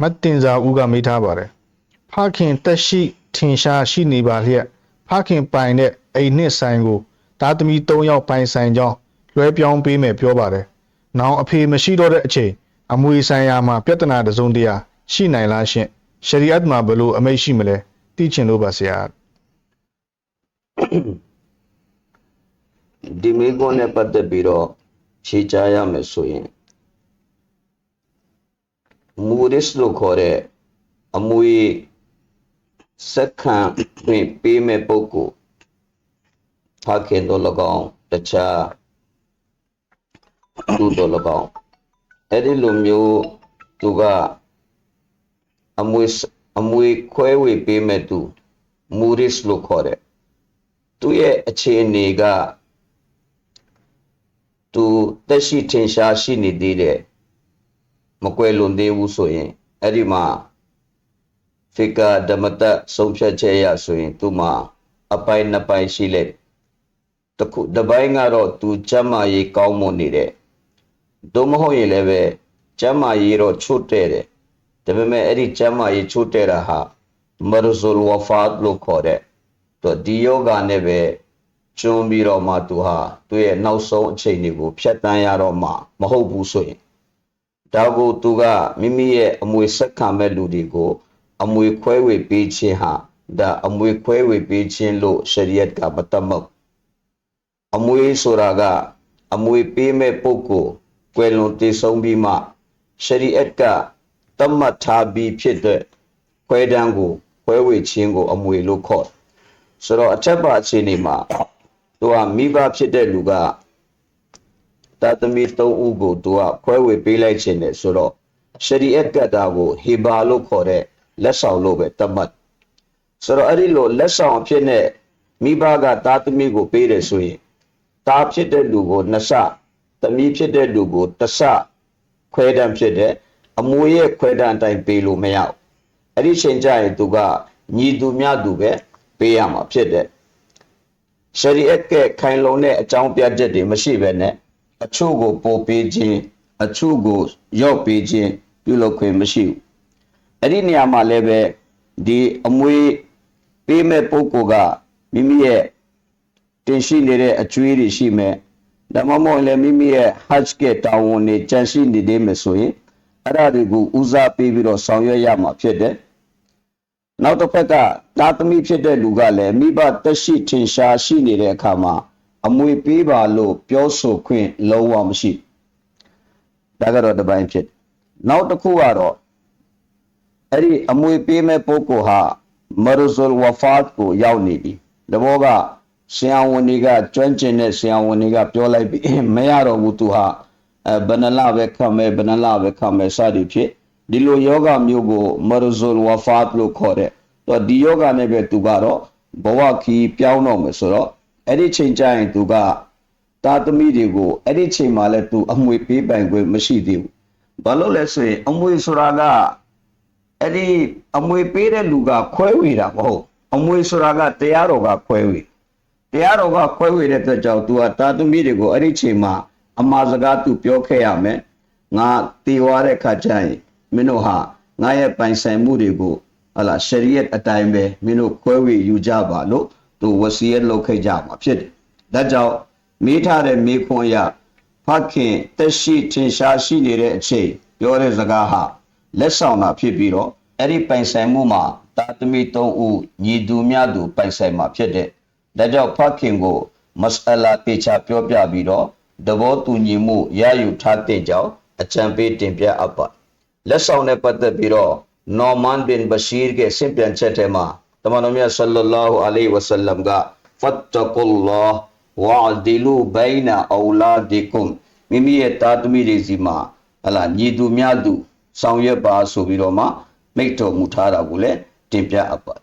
မတ်တင်စာဦးကမေးထားပါတယ်ဖခင်တက်ရှိထင်ရှားရှိနေပါလျက်ဖခင်ပိုင်တဲ့အိမ်နှစ်ဆိုင်ကိုသားသမီး၃ယောက်ပိုင်ဆိုင်ကြောင်းလွှဲပြောင်းပေးမယ်ပြောပါတယ်။နောင်အဖေမရှိတော့တဲ့အချိန်အမွေဆိုင်ရာမှာပြဿနာတစ်စုံတရာရှိနိုင်လားရှင့်။ရှရီအတ်မှာဘယ်လိုအမိတ်ရှိမလဲသိချင်လို့ပါဆရာ။ဒီမေကွန်းနဲ့ပတ်သက်ပြီးတော့ဖြေကြားရမယ်ဆိုရင် မူရစ်လို့ခေါ်တဲ့အမွေစက္ခံတွင်ပေးမဲ့ပုဂ္ဂိုလ်ဖခင်တို့၎င်းတခြားသူတို့၎င်းအဲ့ဒီလိုမျိုးသူကအမွေစအမွေခွဲဝေပေးမဲ့သူမူရစ်လို့ခေါ်တဲ့သူရဲ့အခြေအနေကသူတက်ရှိထင်ရှားရှိနေသေးတယ် မကွယ်လွန်သေးဘူးဆိုရင်အဲ့ဒီမှာဖီကာဓမ္မတဆုံးဖြတ်ချက်ရဆိုရင်သူမှာအပိုင်းနှစ်ပိုင်းရှိလက်တခုတစ်ပိုင်းကတော့သူကျမ်းမာရေးကောင်းမွန်နေတယ်သို့မဟုတ်ရင်လည်းပဲကျမ်းမာရေးတော့ချွတ်တဲ့တယ်ဒါပေမဲ့အဲ့ဒီကျမ်းမာရေးချွတ်တဲ့တာဟာမရဇူလ်ဝဖတ်လို့ခေါ်တဲ့သူဒီယောဂနဲ့ပဲကျွန်းပြီးတော့မှသူဟာသူ့ရဲ့နောက်ဆုံးအချိန်တွေကိုဖြတ်တန်းရတော့မှမဟုတ်ဘူးဆိုရင် ဒါကိုသူကမိမိရဲ့အမွေဆက်ခံမဲ့လူတွေကို အမွေခွဲဝေပေးခြင်းဟာဒါအမွေခွဲဝေပေးခြင်းလို့ရှရီယတ်ကမတတ်မတ်အမွေဆိုတာကအမွေပေးမဲ့ပုဂ္ဂိုလ်ကွယ်လွန်တည်ဆုံးပြီးမှရှရီယတ်ကတတ်မှတ်ထားပြီးဖြစ်တဲ့ခွဲတန်းကိုခွဲဝေခြင်းကို အမွေလို့ခေါ်တယ်ဆိုတော့အထက်ပါအခြေအနေမှာသူကမိဘဖြစ်တဲ့လူက တာသမီ၃ဦးကိုသူကခွဲဝေပေးလိုက်ခြင်းနဲ့ဆိုတော့ရှရီအတ်ကတာကိုဟေဘာလို့ခေါ်တဲ့လက်ဆောင်လို့ပဲတတ်မှတ်ဆိုတော့အဲ့ဒီလိုလက်ဆောင်အဖြစ်နဲ့မိဘကတာသမီကိုပေးတယ်ဆိုရင်တာဖြစ်တဲ့လူကိုနှစ်ဆသမီးဖြစ်တဲ့လူကိုတစ်ဆခွဲတန်းဖြစ်တဲ့အမွေရဲ့ခွဲတန်းအတိုင်းပေးလို့မရဘူးအဲ့ဒီချိန်ကျရင်သူကညီသူမြသူပဲပေးရမှာဖြစ်တဲ့ရှရီအတ်ကခိုင်လုံတဲ့အကြောင်းပြချက်တွေမရှိဘဲနဲ့ အချို့ကိုပို့ပေးခြင်းအချို့ကိုရော့ပေးခြင်းပြုလုပ်ခွင့်မရှိဘူးအဲ့ဒီနေရာမှာလည်းပဲဒီအမွေပေးမဲ့ပုဂ္ဂိုလ်ကမိမိရဲ့တင်ရှိနေတဲ့အကျွေးတွေရှိမယ်ဒါမှမဟုတ်လည်းမိမိရဲ့ hajj ကတာဝန်တွေကြန့်ရှိနေသေးမယ်ဆိုရင်အဲ့ဒါတွေကိုဦးစားပေးပြီးတော့ဆောင်ရွက်ရမှာဖြစ်တယ်နောက်တစ်ဖက်ကတာသမီဖြစ်တဲ့လူကလည်းမိဘတက်ရှိထင်ရှားရှိနေတဲ့အခါမှာ အမွေပေးပါလို့ပြောဆိုခွင့်လုံးဝမရှိဒါကတော့တစ်ပိုင်းဖြစ်နောက်တစ်ခုကတော့အဲ့ဒီအမွေပေးမဲ့ပုဂ္ဂိုလ်ဟာမရဇူလ်ဝဖတ်ကိုရောက်နေပြီတဘောကဆရာဝန်တွေကကျွမ်းကျင်တဲ့ဆရာဝန်တွေကပြောလိုက်ပြီမရတော့ဘူးသူဟာအဲဘယ်နှလပဲခံမယ်ဘယ်နှလပဲခံမယ်စသည်ဖြစ်ဒီလိုယောဂမျိုးကိုမရဇူလ်ဝဖတ်လို့ခေါ်တဲ့တော့ဒီယောဂနဲ့ပဲသူကတော့ဘဝခီးပြောင်းတော့မယ်ဆိုတော့ အဲ့ဒီချိန်ကျရင်သူကတာသမီတွေကိုအဲ့ဒီချိန်မှာလဲသူအမွေပေးပိုင်ခွင့်မရှိသေးဘူးဘာလို့လဲဆိုရင်အမွေဆိုတာကအဲ့ဒီအမွေပေးတဲ့လူကခွဲဝေတာမဟုတ်အမွေဆိုတာကတရားတော်ကခွဲဝေတရားတော်ကခွဲဝေတဲ့အတွက်ကြောင့်သူကတာသမီတွေကိုအဲ့ဒီချိန်မှာအမှားစကားသူပြောခဲ့ရမယ်ငါတည်သွားတဲ့ခါကျရင်မင်းတို့ဟာငါရဲ့ပိုင်ဆိုင်မှုတွေကိုဟလာရှရီယတ်အတိုင်းပဲမင်းတို့ခွဲဝေယူကြပါလို့ သူဝစီယတ်လုပ်ခဲ့ကြမှာဖြစ်တယ်။ဒါကြောင့်မေးထားတဲ့မေးခွန်းရဖခင်တက်ရှိထင်ရှားရှိနေတဲ့အချိန်ပြောတဲ့စကားဟာလက်ဆောင်တာဖြစ်ပြီးတော့အဲ့ဒီပိုင်ဆိုင်မှုမှာတာသမီ၃ဦးညီသူမြသူပိုင်ဆိုင်မှာဖြစ်တဲ့ဒါကြောင့်ဖခင်ကိုမစအလာတေချာပြောပြပြီးတော့သဘောတူညီမှုရယူထားတဲ့ကြောင့်အကြံပေးတင်ပြအပ်ပါလက်ဆောင်နဲ့ပတ်သက်ပြီးတော့နော်မန်ဘင်ဘရှီရ်ရဲ့ဆင့်ပြန်ချက်ထဲမှာ တမန်တော်မြတ်ဆလ္လာလာဟူအလိုင်ဝဆလမ်ကဖတ်တကုလ္လာဝါဒီလူဘိုင်နာအောလာဒီကွမ်မိမိရဲ့တာသမီတွေစီမှာဟလာညီသူများသူဆောင်ရွက်ပါဆိုပြီးတော့မှမိတ်တော်မူထားတာကိုလည်းတင်ပြအပ်ပါ